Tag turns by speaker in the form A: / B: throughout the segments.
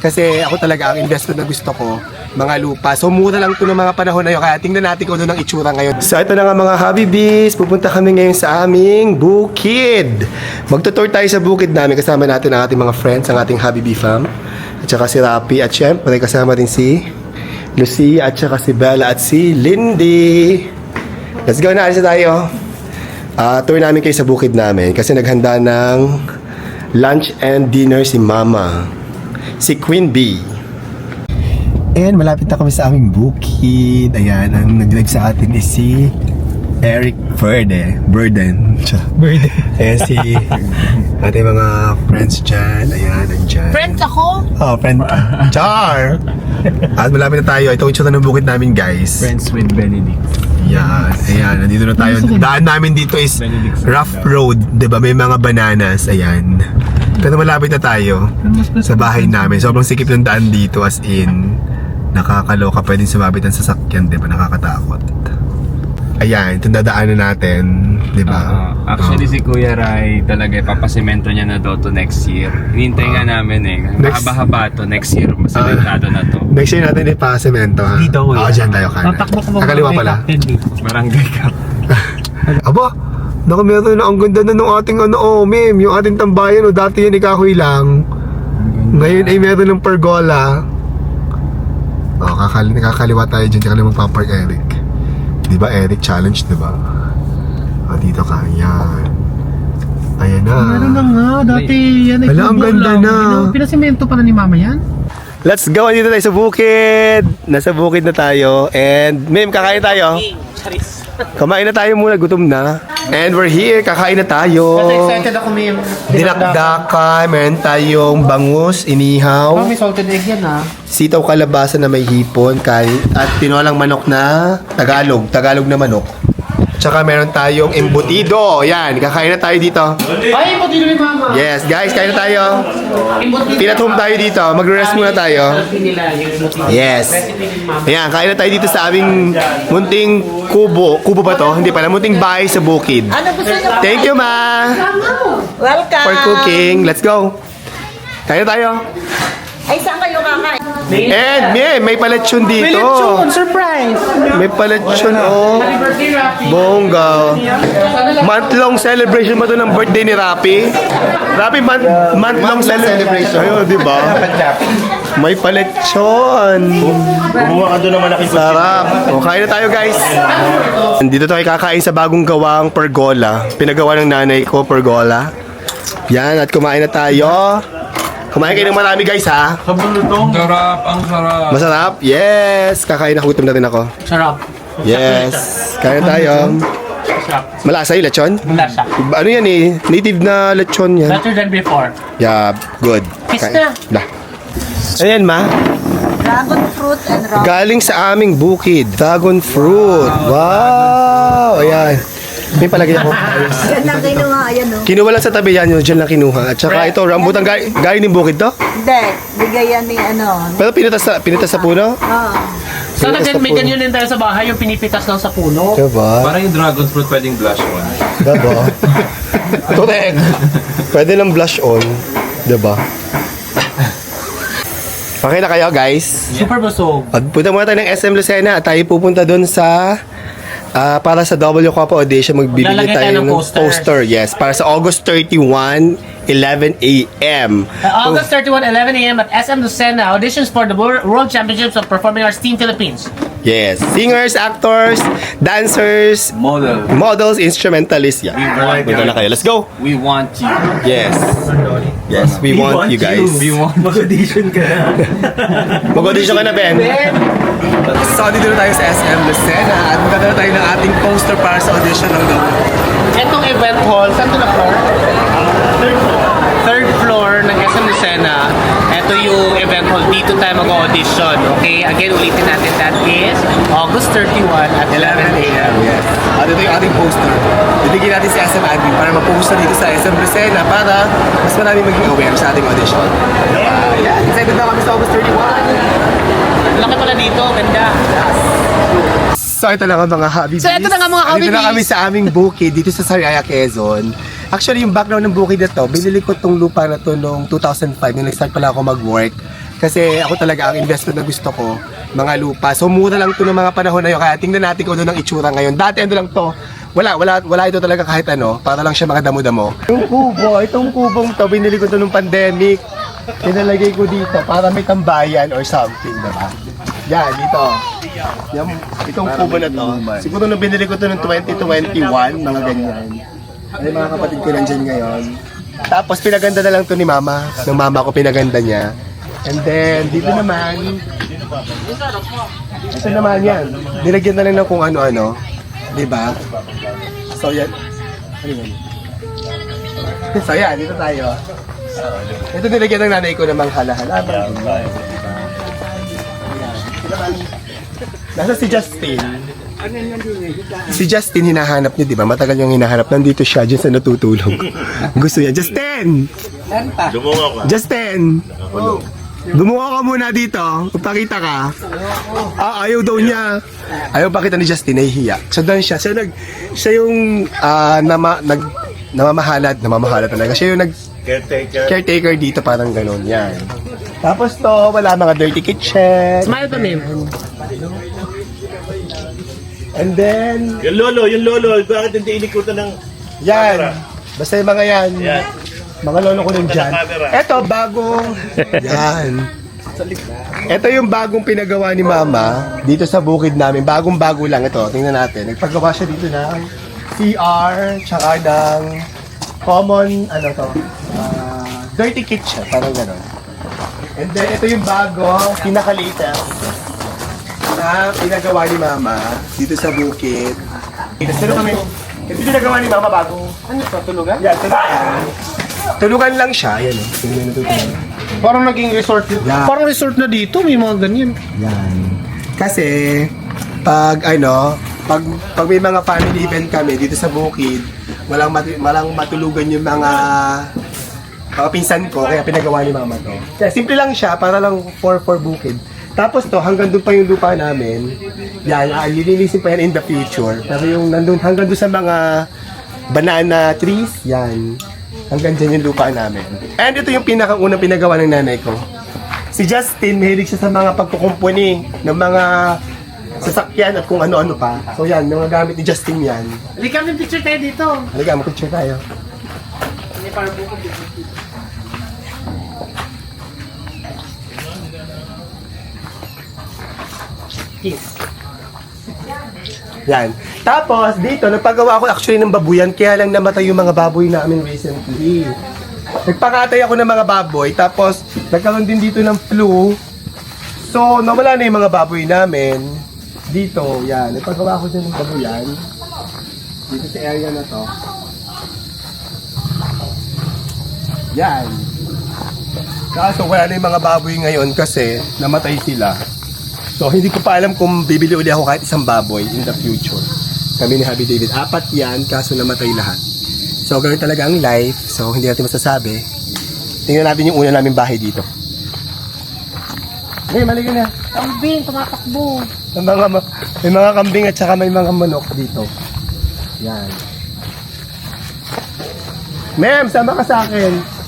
A: Kasi ako talaga ang investment na gusto ko, mga lupa. So mura lang ito ng mga panahon na yun. Kaya tingnan natin kung ano ang itsura ngayon. So ito na nga mga Habibis. Pupunta kami ngayon sa aming bukid. Magtutour tayo sa bukid namin. Kasama natin ang ating mga friends, ang ating Habibi fam. At saka si Rapi. At syempre kasama din si Lucia at saka si Bella at si Lindy. Let's go na. Alis tayo. Ah, tour namin kayo sa bukid namin kasi naghanda ng lunch and dinner si Mama. Si Queen Bee. And malapit na kami sa aming bukid. Ayan, ang nag-drive sa atin is si Eric Verde. Burden. Burden. Ayan si ating mga friends dyan. Ayan, nandyan.
B: Friends ako?
A: Oh, friend. Char! At malapit na tayo. Ito ang itsura ng bukid namin, guys.
C: Friends with Benedict.
A: Yan, ayan, nandito na tayo. Daan namin dito is rough road, 'di ba? May mga bananas, ayan. Pero malapit na tayo sa bahay namin. Sobrang sikip ng daan dito as in nakakaloka pwedeng sumabit ang sasakyan, 'di ba? Nakakatakot. Ayan, itong dadaanan natin, 'di ba?
C: Ah, actually, si Kuya Rai talaga ipapasemento niya na daw to next year. Hinintay nga namin eh. Mahaba-haba to next year. Masalintado na to.
A: Next year natin ipasemento ha.
D: Dito.
A: Oo, dyan tayo kanan.
D: Tatakbo ka ba?
A: Kakaliwa pala.
C: Barangay Cup.
A: Aba, naku meron na ang ganda na ng ating ano, oh, ma'am, yung ating tambayan, oh, dati yan ikahoy lang. Ngayon ay meron ng pergola. Oh, kakali, nakakaliwa tayo dyan, tsaka na magpapark Eric. Di ba Eric, challenge, di ba? Oh, dito ka, yan. Ayan na.
D: Meron na nga, dati yan ay
A: Hala, ang ganda
D: lang.
A: na.
D: Pina- Pinasimento pa na ni mama yan?
A: Let's go, dito tayo sa bukid. Nasa bukid na tayo. And, ma'am, kakain tayo. Kumain na tayo muna, gutom na. And we're here, kakain na tayo.
D: Kasi excited ako, ma'am.
A: Dinakdakan, meron tayong bangus,
D: Oh,
A: inihaw,
D: may salted egg yan ah.
A: sitaw kalabasa na may hipon, kanin, at tinolang manok na Tagalog, Tagalog na manok. Tsaka meron tayong embutido. Yan, kakain na tayo dito.
D: Ay, pati ni mama.
A: Yes, guys, kain na tayo.
D: Imbot
A: Pinatum tayo dito. Mag-rest muna tayo. Yes. Ayan, kain na tayo dito sa aming munting kubo. Kubo ba to? Hindi pala. Munting bahay sa bukid.
B: Ano?
A: Thank you, ma,
B: Welcome!
A: for cooking. Let's go. Kain na tayo.
B: Ay, saan kayo kakain?
A: And may, may paletsyon dito.
D: May lechon, surprise!
A: May paletsyon, oh.
D: Happy birthday, Rafi.
A: Bongga. Month-long celebration ba to ng birthday ni Rapi? Rapi, month, month-long celebration. Ayun, di ba? May paletsyon.
E: Kumuha ka doon ng malaking
A: Sarap. O, kain na tayo, guys. Dito tayo kakain sa bagong gawang pergola. Pinagawa ng nanay ko, pergola. Yan, at kumain na tayo. Kumain kayo ng marami, guys, ha?
C: Sarap, ang sarap.
A: Masarap? Yes! Kakain ako, gutom na rin ako.
D: Sarap.
A: Yes. Kain na tayo.
D: Sarap.
A: Malasa yung lechon?
D: Lasa.
A: Ano yan eh? Native na lechon yan.
D: Better than before.
A: Yeah, good.
D: Kiss na.
A: Dah. Ayan ma,
B: Dragon fruit and raw.
A: galing sa aming bukid. Dragon fruit. Wow! Ayan. May palagay ako.
B: Yan lang kinuha, ayan o.
A: Kinuha lang sa tabi yan, yun dyan lang kinuha. At saka ito, rambutan galing, galing ng bukid to?
B: Hindi, bigay yan ni ano.
A: Pero pinitas sa, pinitas sa puno?
B: Oh.
D: Sana
A: Pinitas
D: may
A: puno.
D: ganyan din tayo sa bahay, yung pinipitas lang sa puno.
A: Diba?
C: Parang yung dragon fruit pwedeng blush on.
A: Diba? Correct. Pwede lang blush on. Diba? Okay na kayo guys?
D: Super busog.
A: At punta muna tayo ng SM Lucena at tayo pupunta doon sa ah, para sa W Copa Audition magbibigay
D: Maglalagay
A: tayo
D: tayo ng
A: ng
D: poster.
A: poster. Yes, para sa August 31, 11 a.m.
D: Uh, August 31, 11 a.m. at SM Lucena, auditions for the Wor- World Championships of Performing Arts Team Philippines.
A: Yes, singers, actors, dancers,
C: Model.
A: models, instrumentalists. Yeah.
C: want
A: Punta na kayo. Let's go.
C: We want you.
A: Yes. Yes, we, want, you guys.
C: We want
E: Mag-audition ka na.
A: Mag-audition ka na, Ben. So, dito na tayo sa SM Lucena at magkakaroon tayo ng ating poster para sa audition ng W.
D: Itong event hall, saan to na floor? Third floor ng SM Lucena. Ito yung tayo mag-audition. Okay? Again, ulitin natin. That is August 31 at 11 a.m.
A: Yes. At ito yung ating poster. Bibigyan natin si SM Admin para mag-poster dito sa SM Lucena para mas marami maging aware sa ating audition. Uh, yeah, excited na kami sa August 31.
D: Laki pala dito. Ganda.
A: So ito na nga mga hobbies.
D: So, ito na nga mga
A: Dito na
D: hobbies.
A: kami sa aming bukid dito sa Sariaya, Quezon. Actually, yung background ng bukid na to, binili ko tong lupa na to noong 2005 nung nag-start pala ako mag-work Kasi ako talaga ang investment na gusto ko, mga lupa. So mura lang to ng mga panahon na yun. Kaya tingnan natin kung ano ng itsura ngayon. Dati ano lang to, wala, wala, wala ito talaga kahit ano. Para lang siya mga damo-damo. Yung kubo, itong kubong to, binili ko to nung pandemic. Pinalagay ko dito para may tambayan or something, diba? Yan, dito. Yan, itong kubo na to. Siguro nung binili ko to noong 2021, mga ganyan. Ay, mga kapatid ko nandyan ngayon. Tapos pinaganda na lang to ni mama. Ng mama ko pinaganda niya. And then, dito naman, ito naman yan. Nilagyan na lang ng kung ano-ano. Di ba? So, yan. Ano yan? So, yan. Dito tayo. Ito nilagyan ng nanay ko ng mga halahala. Nasa si Justin. Si Justin hinahanap niya, di ba? Matagal yung hinahanap. Nandito siya, dyan sa natutulog. Gusto niya. Justin!
E: Lumunga ka.
A: Justin! Lumuha ka muna dito. Papakita ka. Ah, ayaw daw niya. Ayaw pakita ni Justin, nahihiya. So doon siya. Siya, nag, siya yung ah, nama, nag, namamahalad. Namamahalad talaga. Siya yung nag,
E: Caretaker.
A: caretaker dito, parang ganun. Yan. Tapos to, wala mga dirty kitchen.
D: Smile pa, ma'am.
A: And then,
E: Yung lolo, yung lolo, bakit hindi inikutan ng...
A: yan. Basta yung mga yan.
E: Yan.
A: Mga lolo ko nun dyan.
E: camera.
A: Eto, bagong... Yan. Ito yung bagong pinagawa ni Mama dito sa bukid namin. Bagong-bago lang ito. Tingnan natin. Nagpagawa siya dito ng CR, tsaka ng common, ano to, ah, dirty kitchen. Parang gano'n. And then, ito yung bago, pinaka-latest na pinagawa ni Mama dito sa bukid. Ito, sino kami? Ito pinagawa ni Mama bago. Ano to? Tulugan? Yeah, tulugan. Tulugan lang siya. Ayan o. Tulugan.
D: Parang naging resort.
A: Yeah.
D: Parang resort na dito, may mga ganyan.
A: Yan. Kasi, pag ano, pag, pag may mga family event kami dito sa Bukid, walang, matu- walang matulugan yung mga mga pinsan ko, kaya pinagawa ni mama to. Kaya simple lang siya, para lang for, for Bukid. Tapos to, hanggang doon pa yung lupa namin. Yan, ah, lilinisin pa yan in the future. Pero yung nandun, hanggang doon sa mga banana trees, yan. Hanggang dyan yung lupa namin. And ito yung pinakaunang pinagawa ng nanay ko. Si Justin, mahilig siya sa mga pagkukumpuni ng mga sasakyan at kung ano-ano pa. So yan, mga gamit ni Justin yan.
D: Hindi kami picture tayo dito.
A: Halika, mag-picture tayo. Yan. Tapos, dito, nagpagawa ako actually ng babuyan, kaya lang namatay yung mga baboy namin recently. Nagpakatay ako ng mga baboy, tapos nagkaroon din dito ng flu. So, nawala na yung mga baboy namin. Dito, yan. Nagpagawa ako din ng babuyan. Dito sa area na to. Yan. Kaso wala na yung mga baboy ngayon kasi namatay sila. So hindi ko pa alam kung bibili uli ako kahit isang baboy in the future. Kami ni Happy David. Apat yan, kaso namatay lahat. So ganun talaga ang life. So hindi natin masasabi. Tingnan natin yung una naming bahay dito. Hey, mali ka na.
D: Kambing, tumatakbo.
A: May mga, ma- may mga kambing at saka may mga manok dito. Yan. Ma'am, sama ka sa akin.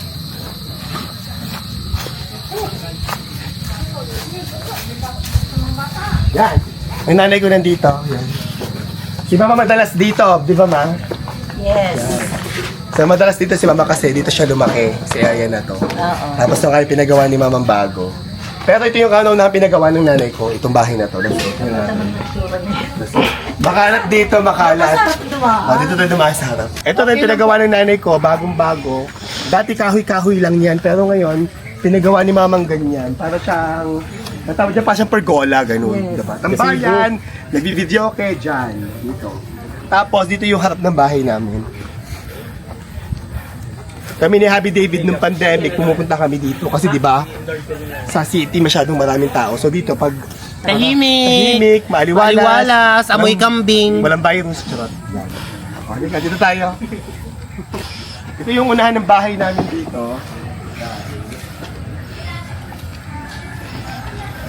A: Yan. Ang nanay ko nandito. Yan. Si mama madalas dito, di ba ma?
B: Yes.
A: So madalas dito si mama kasi dito siya lumaki sa area na to.
B: Oo.
A: Tapos nung kaya pinagawa ni mamang bago. Pero ito yung kanaw na pinagawa ng nanay ko, itong bahay na to. Makalat dito, makalat. Oh, dito tayo dumaan sa harap. Ito rin pinagawa ng nanay ko, bagong-bago. Dati kahoy-kahoy lang yan, pero ngayon, pinagawa ni mamang ganyan. Para siyang, natawag niya pa siyang pergola, ganun. Diba? Tambayan, nagbi-video kay dyan, dito. Tapos, dito yung harap ng bahay namin. Kami ni Happy David nung pandemic, pumupunta kami dito. Kasi di ba sa city masyadong maraming tao. So dito, pag
D: Tahimik.
A: tahimik, maaliwalas,
D: Maliwalas, amoy
A: walang-
D: kambing.
A: Walang virus, charot. Yan. O, halika, dito tayo. Ito yung unahan ng bahay namin dito.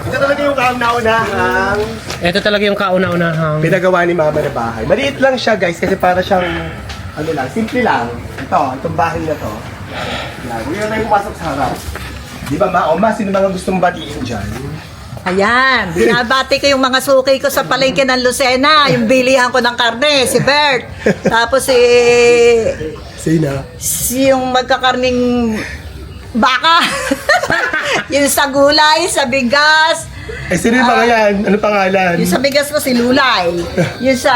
A: Ito talaga yung kauna-unahang
D: Ito talaga yung kauna-unahang.
A: pinagawa ni mama na bahay. Maliit lang siya guys kasi para siyang ano lang, simple lang. Ito, itong bahay na to. Yan, huwag na tayo pumasok sa harap. Di ba, ma? O, ma, sino mga gustong batiin dyan?
B: Ayan, binabati ko yung mga suki ko sa palengke ng Lucena, yung bilihan ko ng karne, si Bert. Tapos si,
A: Sino?
B: si yung magkakarning baka. yung sa gulay, sa bigas.
A: Eh, sino yung mga yan? Ano pangalan?
B: Yung sa bigas ko, si Lulay. Yung sa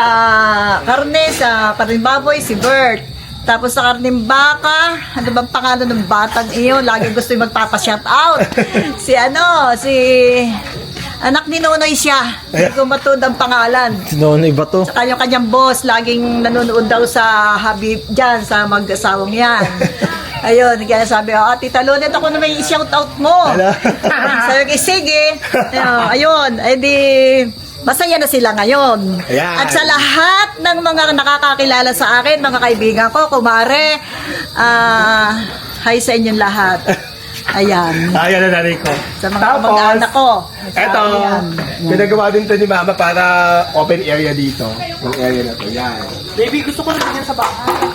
B: karne, sa karning baboy, si Bert. Tapos sa karning baka, ano bang pangalan ng batang iyon? Lagi gusto yung magpapa-shout out. si ano, si... Anak ni Nonoy siya. Hindi ko matund ang pangalan.
F: Nonoy ba to?
B: Sa kanyang kanyang boss, laging nanonood daw sa Habib dyan, sa mag-asawang yan. Ayun, kaya sabi ko, ah, Tita Lonet, ako na may shout out mo. sabi ko, sige. Ayun, edi, masaya na sila ngayon.
A: Ayan.
B: At sa lahat ng mga nakakakilala sa akin, mga kaibigan ko, kumare, ah, hi sa inyong lahat. Ayan.
A: Ayan na nanay ko.
B: Sa mga kamag-anak ko.
A: Eto,
B: Ayan.
A: pinagawa din to ni Mama para open area dito. Yung area na to. Yan.
D: Baby, gusto ko na ganyan sa bahay.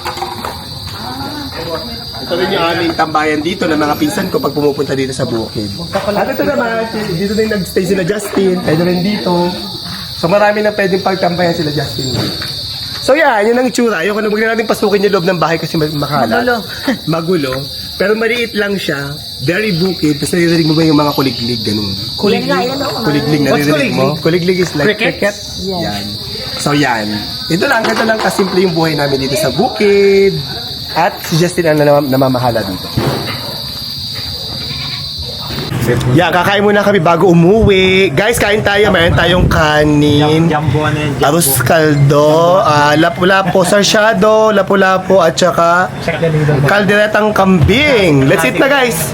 A: Ito rin yung aming tambayan dito ng mga pinsan ko pag pumupunta dito sa bukid. At ito naman, dito din nag-stay sila Justin. Pwede rin dito. So marami na pwedeng pagtambayan sila Justin. So yan, yun ang itsura. Ayoko na huwag na natin pasukin yung loob ng bahay kasi ma- makalat.
B: Magulo.
A: Magulo. Pero maliit lang siya. Very bukid. Tapos naririnig mo ba yung mga kuliglig? Ganun.
B: Yan nga, yan o.
A: Kuliglig, naririnig mo? Kuliglig is like cricket. Yan. So yan. Ito lang, ito lang kasimple yung buhay namin dito sa bukid. At si Justin ang nam- namamahala dito. Yeah, kakain muna kami bago umuwi. Guys, kain tayo. Mayroon tayong kanin.
F: Jumbo ano yan?
A: Arroz kaldo, ah, lapu-lapu sarsyado, lapu-lapu at saka kalderetang kambing. Let's eat na guys.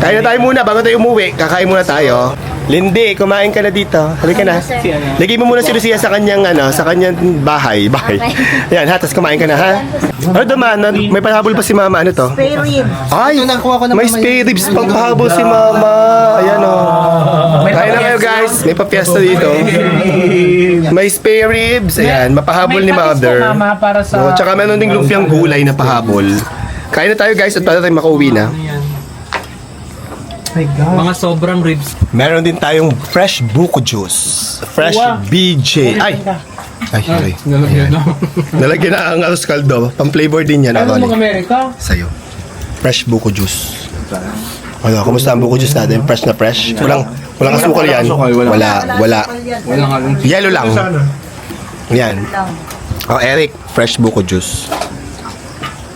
A: Kain na tayo muna bago tayo umuwi. Kakain muna tayo. Lindy, kumain ka na dito. Halika na. Lagay mo muna si Lucia sa kanyang ano, sa kanyang bahay, bahay. Yan, ha, tapos kumain ka na ha. Ano naman, may pahabol pa si Mama ano to?
B: Spare rib.
A: Ay, may spare ribs pang pahabol si Mama. Ayan o. Kain na kayo guys. May papiesta dito. May spare ribs. Ayan, mapahabol ni Mother.
D: Mama, para sa...
A: Oh, tsaka meron ding lumpiang gulay na pahabol. Kain na tayo guys at para tayo makauwi na.
F: Mga sobrang ribs.
A: Meron din tayong fresh buko juice. Fresh BJ. Ay! Ay, ay.
C: Nalagyan na.
A: Nalagyan na ang arroz caldo. Pang-flavor din yan.
D: Ano
A: Ano,
D: mga Amerika?
A: Sa'yo. Fresh buko juice. Ano, kumusta ang buko juice natin? Fresh na fresh? Walang, walang asukal yan? Wala, wala.
C: Wala nga lang.
A: Yellow lang. Yan. Oh, Eric, fresh buko juice.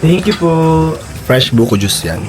F: Thank you po.
A: Fresh buko juice yan.